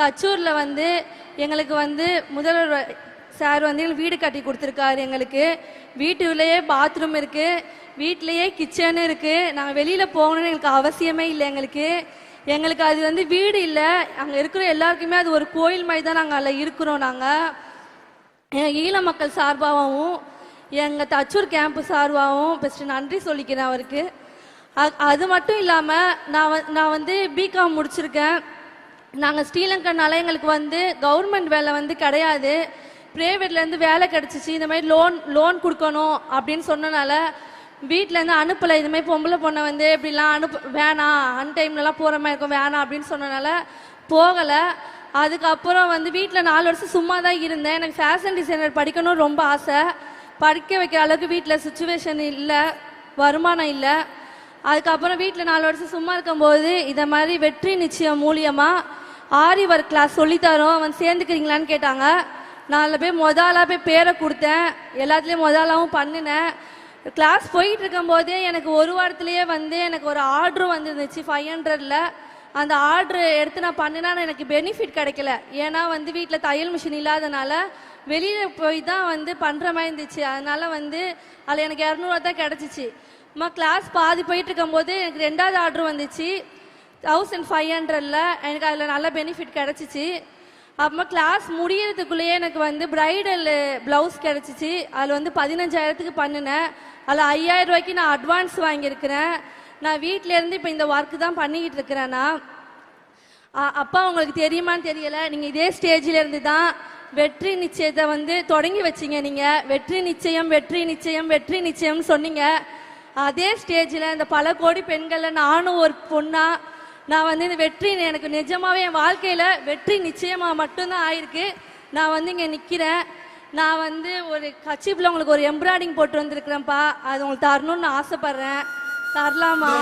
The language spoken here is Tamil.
தச்சூரில் வந்து எங்களுக்கு வந்து முதல்வர் சார் வந்து எங்களுக்கு வீடு கட்டி கொடுத்துருக்காரு எங்களுக்கு. வீட்டுலேயே பாத்ரூம் இருக்குது வீட்டிலையே கிச்சனும் இருக்குது நாங்கள் வெளியில் போகணும்னு எங்களுக்கு அவசியமே இல்லை எங்களுக்கு. எங்களுக்கு அது வந்து வீடு இல்லை. அங்கே இருக்கிற எல்லாருக்குமே அது ஒரு கோயில் மாதிரி தான் நாங்கள் அதில் இருக்கிறோம் நாங்கள் எங்கள் ஈழ மக்கள் சார்பாகவும் எங்கள் தச்சூர் கேம்ப் சார்பாகவும் ஃபஸ்ட்டு நன்றி சொல்லிக்கிறேன் அவருக்கு. அது மட்டும் இல்லாமல் நான் நான் வந்து பிகாம் முடிச்சிருக்கேன். நாங்கள் ஸ்ரீலங்கனால எங்களுக்கு வந்து கவர்மெண்ட் வேலை வந்து கிடையாது. ப்ரைவேட்லேருந்து வேலை கிடச்சிச்சு. இந்த மாதிரி லோன் லோன் கொடுக்கணும் அப்படின்னு சொன்னனால வீட்டிலேருந்து அனுப்பலை. இதுமாதிரி பொம்பளை பொண்ணை வந்து இப்படிலாம் அனுப்ப வேணாம் அன் டைம்லலாம் போகிற மாதிரி இருக்கும் வேணாம் அப்படின்னு சொன்னனால போகலை. அதுக்கப்புறம் வந்து வீட்டில் நாலு வருஷம் சும்மா தான் இருந்தேன். எனக்கு ஃபேஷன் டிசைனர் படிக்கணும்னு ரொம்ப ஆசை. படிக்க வைக்கிற அளவுக்கு வீட்டில் சுச்சுவேஷன் இல்லை வருமானம் இல்லை. அதுக்கப்புறம் வீட்டில் நாலு வருஷம் சும்மா இருக்கும்போது இதை மாதிரி வெற்றி நிச்சயம் மூலியமாக ஆரி ஒர்க் கிளாஸ் சொல்லித்தரோம். அவன் சேர்ந்துக்கிறீங்களான்னு கேட்டாங்க. நான் அதில் போய் முதலாக போய் பேரை கொடுத்தேன். எல்லாத்துலேயும் மொதலாகவும் பண்ணினேன். கிளாஸ் போயிட்டு இருக்கும்போதே எனக்கு ஒரு வாரத்துலேயே வந்து எனக்கு ஒரு ஆர்டரும் வந்துருந்துச்சு ஃபைவ் ஹண்ட்ரடில் அந்த ஆர்டர் எடுத்து நான் பண்ணினா எனக்கு பெனிஃபிட் கிடைக்கல. ஏன்னா வந்து வீட்டில் தையல் மிஷின் இல்லாதனால வெளியில் போய் தான் வந்து பண்ணுற மாதிரி இருந்துச்சு. அதனால் வந்து அதில் எனக்கு இரநூறுவா தான் கிடச்சிச்சு. அம்மா கிளாஸ் பாதி போயிட்டு இருக்கும்போது எனக்கு ரெண்டாவது ஆர்டர் வந்துச்சு. தௌசண்ட் ஃபைவ் ஹண்ட்ரடில் எனக்கு அதில் நல்ல பெனிஃபிட் கிடச்சிச்சு. அப்புறமா கிளாஸ் முடியறதுக்குள்ளேயே எனக்கு வந்து பிரைடல் ப்ளவுஸ் கிடச்சிச்சு. அதில் வந்து பதினஞ்சாயிரத்துக்கு பண்ணினேன். அதில் ஐயாயிரம் ரூபாய்க்கு நான் அட்வான்ஸ் வாங்கியிருக்கிறேன். நான் வீட்டிலேருந்து இப்போ இந்த ஒர்க்கு தான் பண்ணிக்கிட்டு இருக்கிறேன் நான். அப்பா உங்களுக்கு தெரியுமான்னு தெரியல. நீங்கள் இதே ஸ்டேஜிலேருந்து தான் வெற்றி நிச்சயத்தை வந்து தொடங்கி வச்சீங்க நீங்கள் வெற்றி நிச்சயம் வெற்றி நிச்சயம் வெற்றி நிச்சயம்னு சொன்னீங்க. அதே ஸ்டேஜில் இந்த பல கோடி பெண்களில் நானும் ஒரு பொண்ணாக நான் வந்து இந்த வெற்றி எனக்கு நிஜமாவே என் வாழ்க்கையில் வெற்றி நிச்சயமாக மட்டும்தான் ஆயிருக்கு. நான் வந்து இங்கே நிற்கிறேன் நான் வந்து ஒரு கச்சிப்பில் உங்களுக்கு ஒரு எம்ப்ராய்டிங் போட்டு வந்திருக்கிறேன்ப்பா. அது உங்களுக்கு தரணும்னு ஆசைப்பட்றேன். தரலாமா?